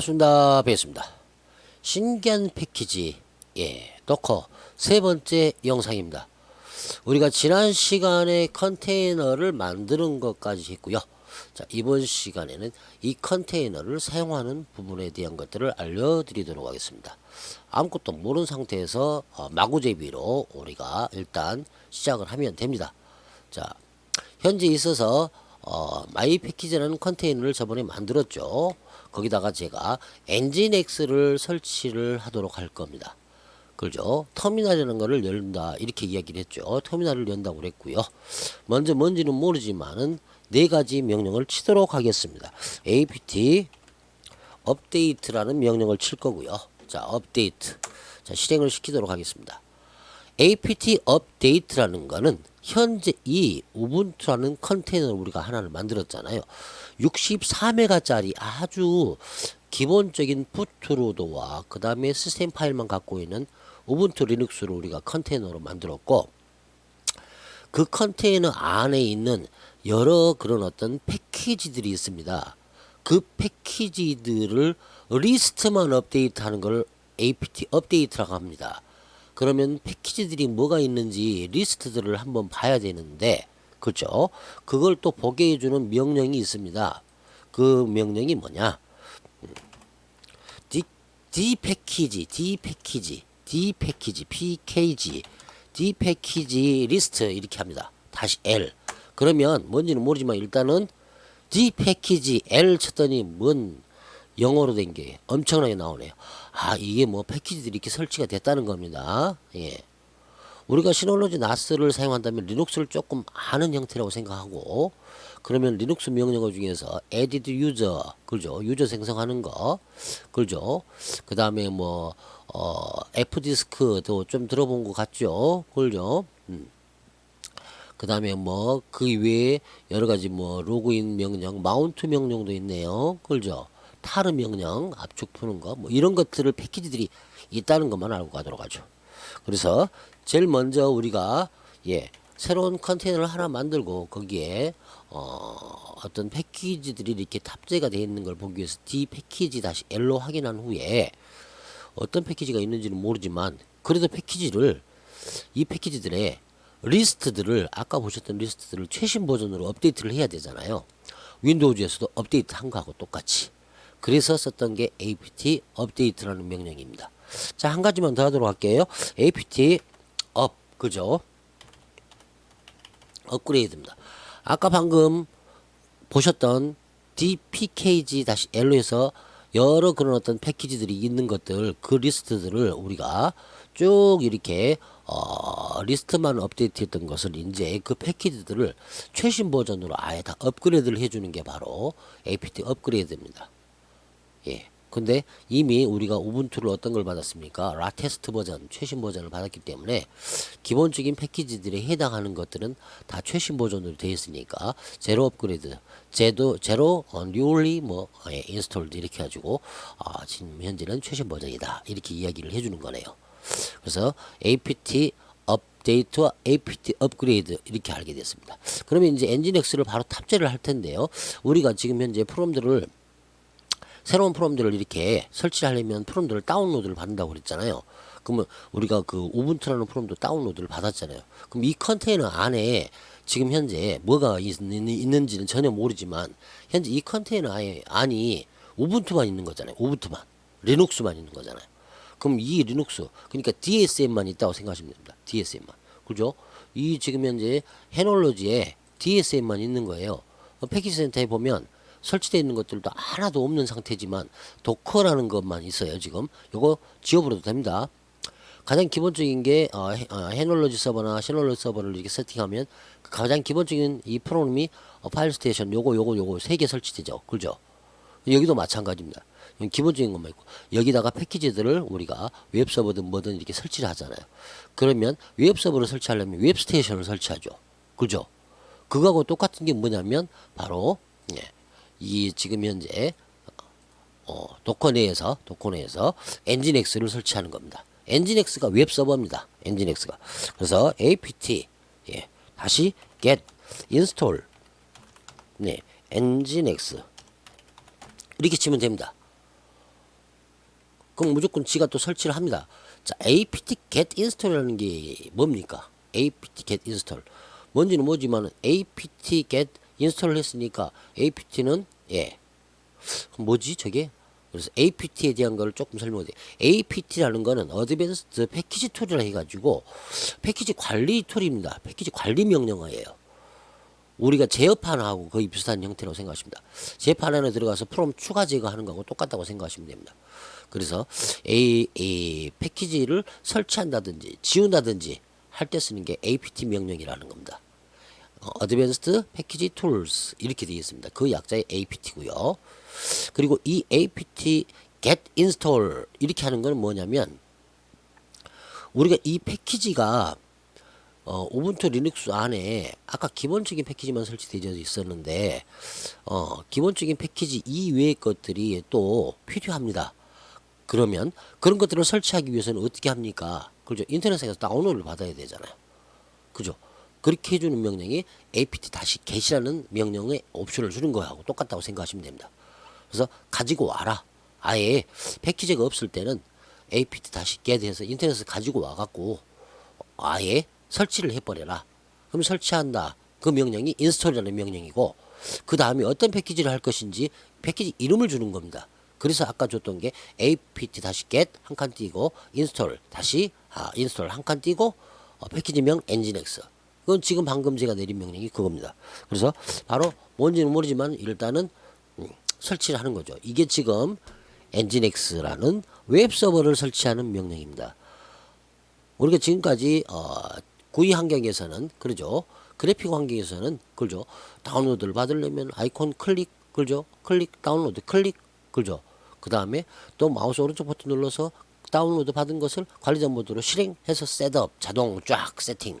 반갑습니다. 뵙겠습니다. 신기한 패키지, 예, 도커 세 번째 영상입니다. 우리가 지난 시간에 컨테이너를 만드는 것까지 했고요. 자, 이번 시간에는 이 컨테이너를 사용하는 부분에 대한 것들을 알려드리도록 하겠습니다. 아무것도 모르는 상태에서 어, 마구제비로 우리가 일단 시작을 하면 됩니다. 자, 현재 있어서 어, 마이 패키지라는 컨테이너를 저번에 만들었죠. 거기다가 제가 엔진엑스를 설치를 하도록 할 겁니다. 그죠? 터미널이라는 거를 열다 이렇게 이야기를 했죠. 터미널을 연다고 그랬고요. 먼저 뭔지는 모르지만은 네 가지 명령을 치도록 하겠습니다. apt 업데이트라는 명령을 칠 거고요. 자, 업데이트. 자, 실행을 시키도록 하겠습니다. Apt 업데이트라는 거는 현재 이 우분투라는 컨테이너를 우리가 하나를 만들었잖아요. 64메가짜리 아주 기본적인 부트로드와 그 다음에 시스템 파일만 갖고 있는 우분투 리눅스를 우리가 컨테이너로 만들었고 그 컨테이너 안에 있는 여러 그런 어떤 패키지들이 있습니다. 그 패키지들을 리스트만 업데이트하는 걸 apt 업데이트라고 합니다. 그러면 패키지들이 뭐가 있는지 리스트들을 한번 봐야 되는데 그렇죠? 그걸 또 보게 해주는 명령이 있습니다. 그 명령이 뭐냐? D, D 패키지, D 패키지, D 패키지, PKG, D 패키지 리스트 이렇게 합니다. 다시 L. 그러면 뭔지는 모르지만 일단은 D 패키지 L 쳤더니 뭔 영어로 된 게 엄청나게 나오네요. 아, 이게 뭐 패키지들이 이렇게 설치가 됐다는 겁니다. 예. 우리가 시놀로지 나스를 사용한다면 리눅스를 조금 아는 형태라고 생각하고 그러면 리눅스 명령어 중에서 edit user 그죠 유저 생성하는 거 그죠 그 다음에 뭐 어, f디스크도 좀 들어본 것 같죠 그죠 음. 그 다음에 뭐 그 외에 여러 가지 뭐 로그인 명령 마운트 명령도 있네요 그죠 타르 명령 압축 푸는 거 뭐 이런 것들을 패키지들이 있다는 것만 알고 가도록 하죠 그래서 제일 먼저 우리가 예 새로운 컨테이너를 하나 만들고 거기에 어, 어떤 패키지들이 이렇게 탑재가 되어 있는 걸 보기 위해서 D 패키지 다시 L로 확인한 후에 어떤 패키지가 있는지는 모르지만 그래도 패키지를 이 패키지들의 리스트들을 아까 보셨던 리스트들을 최신 버전으로 업데이트를 해야 되잖아요. 윈도우즈에서도 업데이트 한 거하고 똑같이. 그래서 썼던 게 apt 업데이트라는 명령입니다. 자, 한 가지만 더 하도록 할게요. apt 업, 그죠? 업그레이드입니다. 아까 방금 보셨던 dpkg-l에서 여러 그런 어떤 패키지들이 있는 것들, 그 리스트들을 우리가 쭉 이렇게 어, 리스트만 업데이트했던 것을 이제 그 패키지들을 최신 버전으로 아예 다 업그레이드를 해주는 게 바로 apt 업그레이드입니다. 예. 근데 이미 우리가 우분투를 어떤 걸 받았습니까? 라테스트 버전, 최신 버전을 받았기 때문에 기본적인 패키지들에 해당하는 것들은 다 최신 버전으로 되어 있으니까 제로 업그레이드, 제도 제로 어, 뉴얼리 뭐 예, 인스톨드 이렇게 해가지고 아, 지금 현재는 최신 버전이다 이렇게 이야기를 해주는 거네요. 그래서 apt 업데이트와 apt 업그레이드 이렇게 알게 됐습니다. 그러면 이제 엔진엑스를 바로 탑재를 할 텐데요. 우리가 지금 현재 프롬들을 새로운 프롬들을 이렇게 설치하려면 프롬들을 다운로드를 받는다고 그랬잖아요. 그러면 우리가 그 우분투라는 프롬도 다운로드를 받았잖아요. 그럼 이 컨테이너 안에 지금 현재 뭐가 있, 있는 지는 전혀 모르지만 현재 이 컨테이너 안에 안이 우분투만 있는 거잖아요. 우분투만 리눅스만 있는 거잖아요. 그럼 이 리눅스 그러니까 DSM만 있다고 생각하시면 됩니다. DSM만 그죠? 이 지금 현재 해놀로지에 DSM만 있는 거예요. 어, 패키지 센터에 보면 설치되어 있는 것들도 하나도 없는 상태지만 도커라는 것만 있어요 지금. 요거 지워버려도 됩니다. 가장 기본적인 게 어, 해, 어, 해놀로지 서버나 시놀로지 서버를 이렇게 세팅하면 그 가장 기본적인 이 프로그램이 어, 파일 스테이션 요거 요거 요거 세 개 설치되죠. 그죠? 여기도 마찬가지입니다. 기본적인 것만 있고 여기다가 패키지들을 우리가 웹 서버든 뭐든 이렇게 설치를 하잖아요. 그러면 웹 서버를 설치하려면 웹 스테이션을 설치하죠. 그죠? 그거하고 똑같은 게 뭐냐면 바로 예, 이 지금 현재 어, 도커 내에서 도커 내에서 엔진엑스를 설치하는 겁니다. 엔진엑스가 웹 서버입니다. 엔진엑스가 그래서 apt 예, 다시 get install 네 엔진엑스 이렇게 치면 됩니다. 그럼 무조건 지가 또 설치를 합니다. 자, apt get install이라는 게 뭡니까? apt get install. 뭔지는 뭐지만 apt get install 했으니까 apt는 예. 뭐지 저게? 그래서 APT에 대한 거를 조금 설명해. APT라는 거는 어드밴스드 패키지 툴이라 해가지고 패키지 관리 툴입니다. 패키지 관리 명령어예요. 우리가 제어판하고 거의 비슷한 형태라고 생각하십니다. 제어판 안에 들어가서 프롬 추가 제거하는 거하고 똑같다고 생각하시면 됩니다. 그래서 A, A 패키지를 설치한다든지 지운다든지 할 때 쓰는 게 apt 명령이라는 겁니다. 어, Advanced Package Tools 이렇게 되어 있습니다. 그 약자의 apt고요. 그리고 이 apt get install 이렇게 하는 건 뭐냐면 우리가 이 패키지가 어, 우분투 리눅스 안에 아까 기본적인 패키지만 설치되어 있었는데 어, 기본적인 패키지 이외의 것들이 또 필요합니다. 그러면 그런 것들을 설치하기 위해서는 어떻게 합니까? 그죠? 인터넷에서 다운로드를 받아야 되잖아요. 그죠? 그렇게 해주는 명령이 apt 다시 get이라는 명령의 옵션을 주는 거하고 똑같다고 생각하시면 됩니다. 그래서 가지고 와라. 아예 패키지가 없을 때는 apt 다시 get 해서 인터넷에서 가지고 와갖고 아예 설치를 해버려라. 그럼 설치한다. 그 명령이 인스톨이라는 명령이고 그 다음에 어떤 패키지를 할 것인지 패키지 이름을 주는 겁니다. 그래서 아까 줬던 게 apt 다시 get 한 칸 띄고 인스톨 다시 아, 인스톨 한 칸 띄고 어, 패키지명 nginx 그건 지금 방금 제가 내린 명령이 그겁니다. 그래서 바로 뭔지는 모르지만 일단은 음, 설치를 하는 거죠. 이게 지금 nginx라는 웹 서버를 설치하는 명령입니다. 우리가 지금까지 어, 구이 환경에서는 그러죠. 그래픽 환경에서는 그죠. 다운로드를 받으려면 아이콘 클릭 그죠. 클릭 다운로드 클릭 그죠. 그 다음에 또 마우스 오른쪽 버튼 눌러서 다운로드 받은 것을 관리자 모드로 실행해서 셋업 자동 쫙 세팅.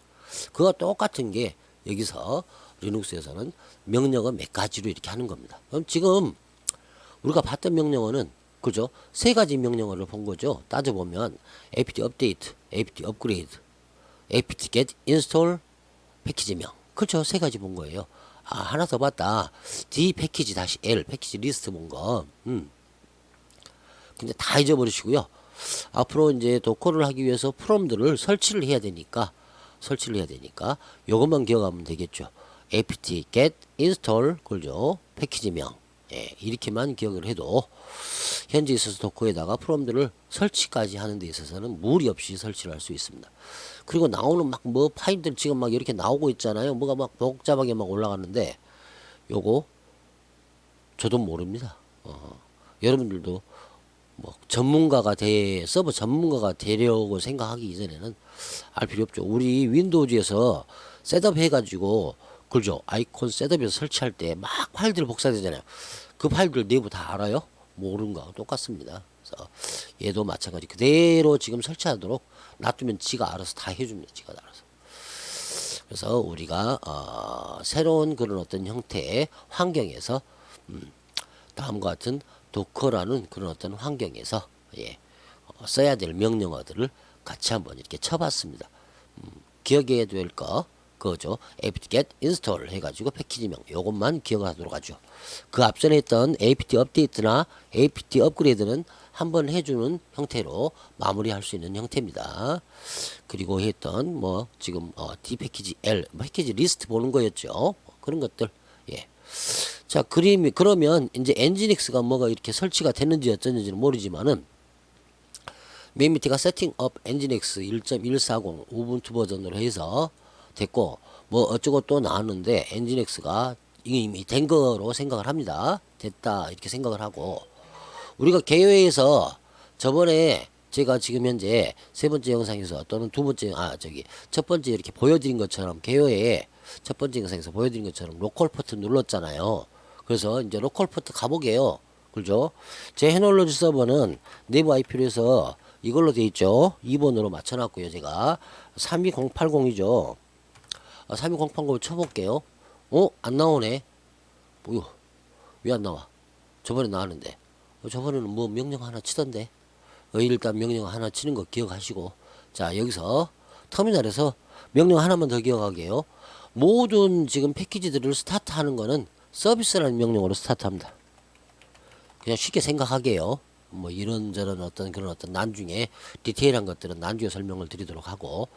그거 똑같은 게 여기서 리눅스에서는 명령어 몇 가지로 이렇게 하는 겁니다. 그럼 지금 우리가 봤던 명령어는 그죠? 세 가지 명령어를 본 거죠. 따져보면 apt 업데이트, apt 업그레이드, apt get install 패키지명. 그렇죠. 세 가지 본 거예요. 아, 하나 더 봤다. D 패키지 다시 L 패키지 리스트 본 거. 음. 근데 다 잊어버리시고요. 앞으로 이제 도커를 하기 위해서 프롬들을 설치를 해야 되니까 설치를 해야 되니까 요것만 기억하면 되겠죠. apt get install 그죠? 패키지명. 예, 이렇게만 기억을 해도 현재 있어서 도커에다가 프롬들을 설치까지 하는 데 있어서는 무리 없이 설치를 할 수 있습니다. 그리고 나오는 막 뭐 파일들 지금 막 이렇게 나오고 있잖아요. 뭐가 막 복잡하게 막 올라가는데 요거 저도 모릅니다. 어, 여러분들도 뭐 전문가가 돼 서버 전문가가 되려고 생각하기 이전에는 알 필요 없죠. 우리 윈도우즈에서 셋업 해가지고 그죠 아이콘 셋업에서 설치할 때 막 파일들 복사되잖아요. 그 파일들 내부 다 알아요? 모르는 거하고 똑같습니다. 그래서 얘도 마찬가지 그대로 지금 설치하도록 놔두면 지가 알아서 다 해줍니다. 지가 알아서. 그래서 우리가 어, 새로운 그런 어떤 형태의 환경에서 음, 다음과 같은 도커라는 그런 어떤 환경에서 예, 어, 써야 될 명령어들을 같이 한번 이렇게 쳐봤습니다. 음, 기억해야 될 거 그거죠. apt get install 해가지고 패키지명 요것만 기억하도록 하죠. 그 앞전에 했던 apt 업데이트나 apt 업그레이드는 한번 해주는 형태로 마무리할 수 있는 형태입니다. 그리고 했던 뭐 지금 어, D 패키지 L 뭐 패키지 리스트 보는 거였죠. 그런 것들 예. 자 그림이 그러면 이제 엔지닉스가 뭐가 이렇게 설치가 됐는지 어쩌는지는 모르지만은 맨 밑에가 세팅업 엔지닉스 1.140 우분투 버전으로 해서 됐고 뭐 어쩌고 또 나왔는데 엔지닉스가 이미 된 거로 생각을 합니다. 됐다 이렇게 생각을 하고 우리가 개요에서 저번에 제가 지금 현재 세 번째 영상에서 또는 두 번째 아 저기 첫 번째 이렇게 보여드린 것처럼 개요에 첫 번째 영상에서 보여드린 것처럼 로컬 포트 눌렀잖아요. 그래서 이제 로컬 포트 가보게요. 그죠? 제 해놀로지 서버는 내부 IP로 해서 이걸로 돼 있죠. 2번으로 맞춰놨고요. 제가 32080이죠. 아, 32080을 쳐볼게요. 어? 안 나오네. 뭐요? 왜 안 나와? 저번에 나왔는데. 어, 저번에는 뭐 명령 하나 치던데. 어, 일단 명령 하나 치는 거 기억하시고. 자, 여기서 터미널에서 명령 하나만 더 기억하게요. 모든 지금 패키지들을 스타트하는 거는 서비스라는 명령으로 스타트합니다. 그냥 쉽게 생각하게요. 뭐 이런저런 어떤 그런 어떤 나중에 디테일한 것들은 나중에 설명을 드리도록 하고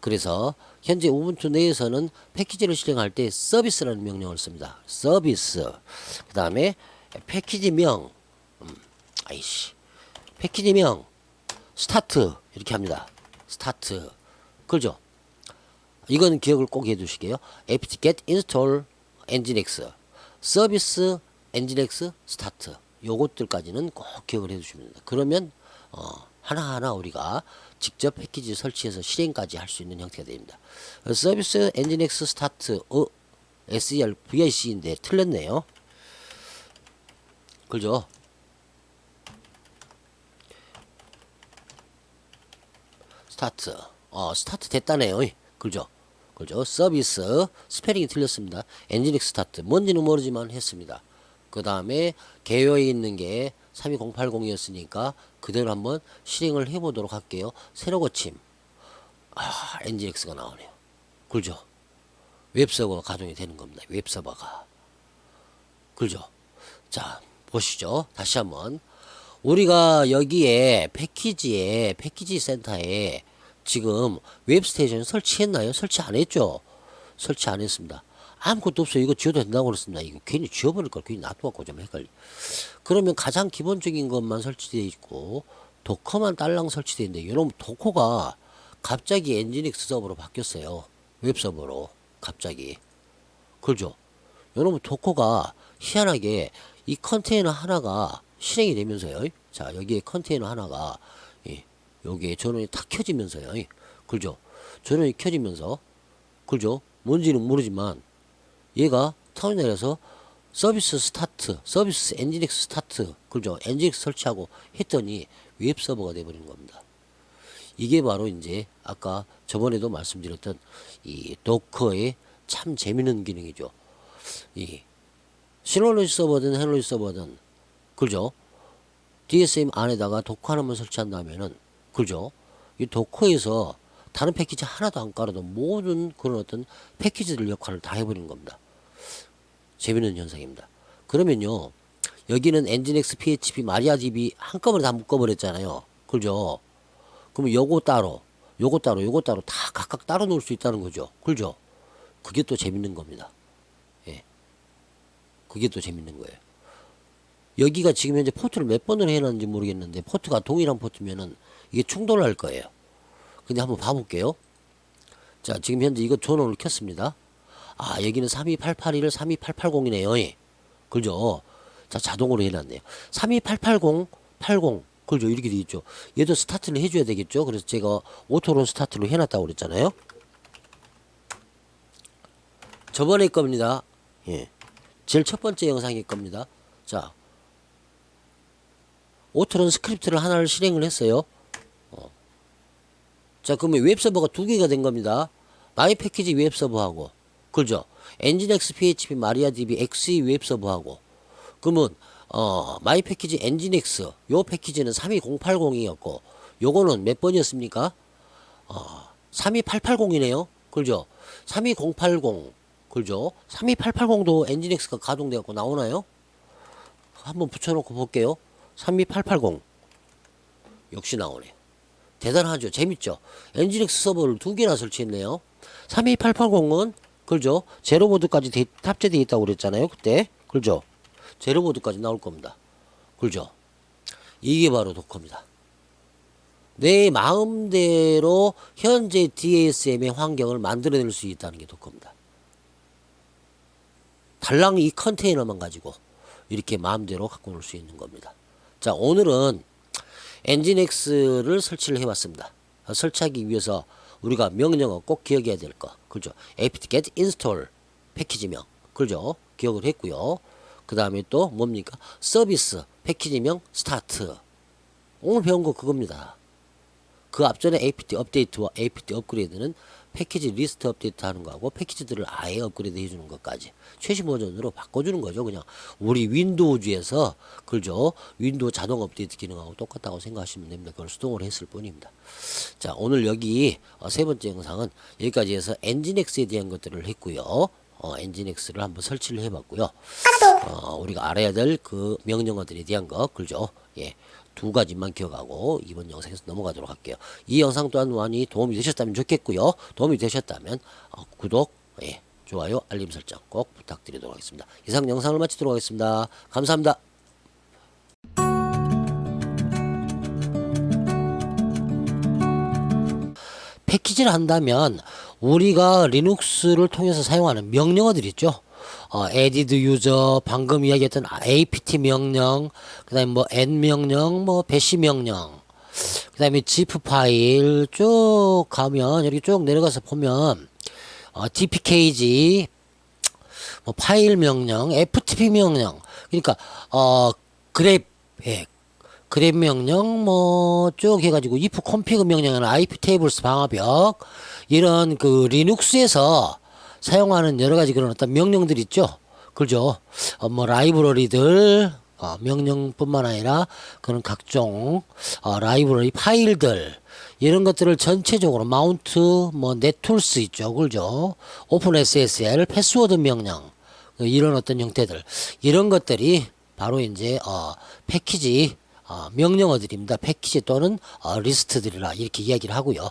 그래서 현재 우분투 내에서는 패키지를 실행할 때 서비스라는 명령을 씁니다. 서비스 그 다음에 패키지명 음, 아이씨 패키지명 스타트 이렇게 합니다. 스타트 그죠? 이건 기억을 꼭 해두시게요. apt-get install nginx 서비스 nginx 스타트 요것들까지는 꼭 기억을 해두시면 됩니다. 그러면 어, 하나하나 우리가 직접 패키지 설치해서 실행까지 할 수 있는 형태가 됩니다. 어, 서비스 nginx 스타트 어, ser vic인데 틀렸네요. 그죠? 스타트. 어, 스타트 됐다네요. 그죠? 그죠? 서비스. 스페링이 틀렸습니다. 엔지닉 스타트. 뭔지는 모르지만 했습니다. 그 다음에 개요에 있는 게 32080이었으니까 그대로 한번 실행을 해보도록 할게요. 새로 고침. 아, 엔지닉스가 나오네요. 그죠? 웹서버가 가동이 되는 겁니다. 웹서버가. 그죠? 자, 보시죠. 다시 한번. 우리가 여기에 패키지에, 패키지 센터에 지금 웹스테이션 설치했나요? 설치 안 했죠? 설치 안 했습니다. 아무것도 없어요. 이거 지워도 된다고 그랬습니다. 이거 괜히 지워버릴 걸 괜히 놔둬갖고 좀 헷갈려. 그러면 가장 기본적인 것만 설치되어 있고, 도커만 딸랑 설치되어 있는데, 여러분, 도커가 갑자기 엔지닉스 서버로 바뀌었어요. 웹 서버로. 갑자기. 그죠? 여러분 도커가 희한하게 이 컨테이너 하나가 실행이 되면서요. 자 여기에 컨테이너 하나가 예, 여기에 전원이 탁 켜지면서요. 예, 그죠? 전원이 켜지면서 그죠? 뭔지는 모르지만 얘가 터미널에서 서비스 스타트, 서비스 엔지닉스 스타트, 그죠? 엔지닉스 설치하고 했더니 웹 서버가 돼버리는 겁니다. 이게 바로 이제 아까 저번에도 말씀드렸던 이 도커의 참 재미있는 기능이죠. 이 시놀로지 서버든 헬로지 서버든 그죠? DSM 안에다가 도커 하나만 설치한다면은 그죠? 이 도커에서 다른 패키지 하나도 안 깔아도 모든 그런 어떤 패키지들 역할을 다 해버리는 겁니다. 재미있는 현상입니다. 그러면요 여기는 엔진엑스 PHP 마리아DB 한꺼번에 다 묶어버렸잖아요. 그죠? 그러면 요거 따로, 요거 따로, 요거 따로 다 각각 따로 놓을 수 있다는 거죠. 그죠? 그게 또 재밌는 겁니다. 예. 그게 또 재밌는 거예요. 여기가 지금 현재 포트를 몇 번을 해놨는지 모르겠는데 포트가 동일한 포트면은 이게 충돌할 거예요. 근데 한번 봐볼게요. 자, 지금 현재 이거 전원을 켰습니다. 아, 여기는 32881을 32880이네요. 예. 그죠? 자, 자동으로 해놨네요. 32880, 80. 그죠? 이렇게 돼 있죠. 얘도 스타트를 해줘야 되겠죠? 그래서 제가 오토로 스타트로 해놨다고 그랬잖아요. 저번에 겁니다. 예. 제일 첫 번째 영상일 겁니다. 자, 오토런 스크립트를 하나를 실행을 했어요. 어. 자, 그러면 웹 서버가 두 개가 된 겁니다. 마이 패키지 웹 서버하고, 그죠? 엔진엑스 PHP 마리아DB XE 웹 서버하고, 그러면 어, 마이 패키지 엔진엑스 요 패키지는 32080이었고, 요거는 몇 번이었습니까? 어, 32880이네요. 그죠? 32080, 그죠? 32880도 엔진엑스가 가동되었고 나오나요? 한번 붙여놓고 볼게요. 32880 역시 나오네요. 대단하죠. 재밌죠. 엔진엑스 서버를 두 개나 설치했네요. 32880은 그죠? 제로보드까지 대- 탑재되어 있다고 그랬잖아요. 그때 그죠? 제로보드까지 나올 겁니다. 그죠? 이게 바로 도커입니다. 내 마음대로 현재 DSM의 환경을 만들어낼 수 있다는 게 도커입니다. 달랑 이 컨테이너만 가지고 이렇게 마음대로 갖고 놀수 있는 겁니다. 자, 오늘은 엔진엑스를 설치를 해봤습니다. 어, 설치하기 위해서 우리가 명령어 꼭 기억해야 될 거. 그죠? apt-get install 패키지명. 그죠? 기억을 했고요. 그 다음에 또 뭡니까? 서비스 패키지명 스타트. 오늘 배운 거 그겁니다. 그 앞전에 apt 업데이트와 apt 업그레이드는 패키지 리스트 업데이트 하는 거하고 패키지들을 아예 업그레이드 해주는 것까지 최신 버전으로 바꿔주는 거죠. 그냥 우리 윈도우즈에서 그죠? 윈도우 자동 업데이트 기능하고 똑같다고 생각하시면 됩니다. 그걸 수동으로 했을 뿐입니다. 자 오늘 여기 어, 세 번째 영상은 여기까지 해서 엔진엑스에 대한 것들을 했고요. 어, 엔진엑스를 한번 설치를 해봤고요. 어, 우리가 알아야 될 그 명령어들에 대한 거, 그죠? 예. 두 가지만 기억하고 이번 영상에서 넘어가도록 할게요. 이 영상 또한 많이 도움이 되셨다면 좋겠고요. 도움이 되셨다면 어, 구독, 예, 좋아요, 알림 설정 꼭 부탁드리도록 하겠습니다. 이상 영상을 마치도록 하겠습니다. 감사합니다. 패키지를 한다면 우리가 리눅스를 통해서 사용하는 명령어들 있죠. 어, edit user, 방금 이야기했던 apt 명령, 그 다음에 뭐 n 명령, 뭐 bash 명령, 그 다음에 zip 파일 쭉 가면, 여기 쭉 내려가서 보면, 어, dpkg, 뭐 파일 명령, ftp 명령, 그러니까, 어, 그랩, 예, 그랩 명령 뭐 쭉 해가지고 if config 명령은 ip tables 방화벽 이런 그 리눅스에서 사용하는 여러 가지 그런 어떤 명령들 있죠. 그죠? 어, 뭐 라이브러리들 어, 명령뿐만 아니라 그런 각종 어, 라이브러리 파일들 이런 것들을 전체적으로 마운트 뭐 넷툴스 있죠. 그죠? 오픈 SSL 패스워드 명령 어, 이런 어떤 형태들 이런 것들이 바로 이제 어, 패키지 어, 명령어들입니다. 패키지 또는 어, 리스트들이라 이렇게 이야기를 하고요.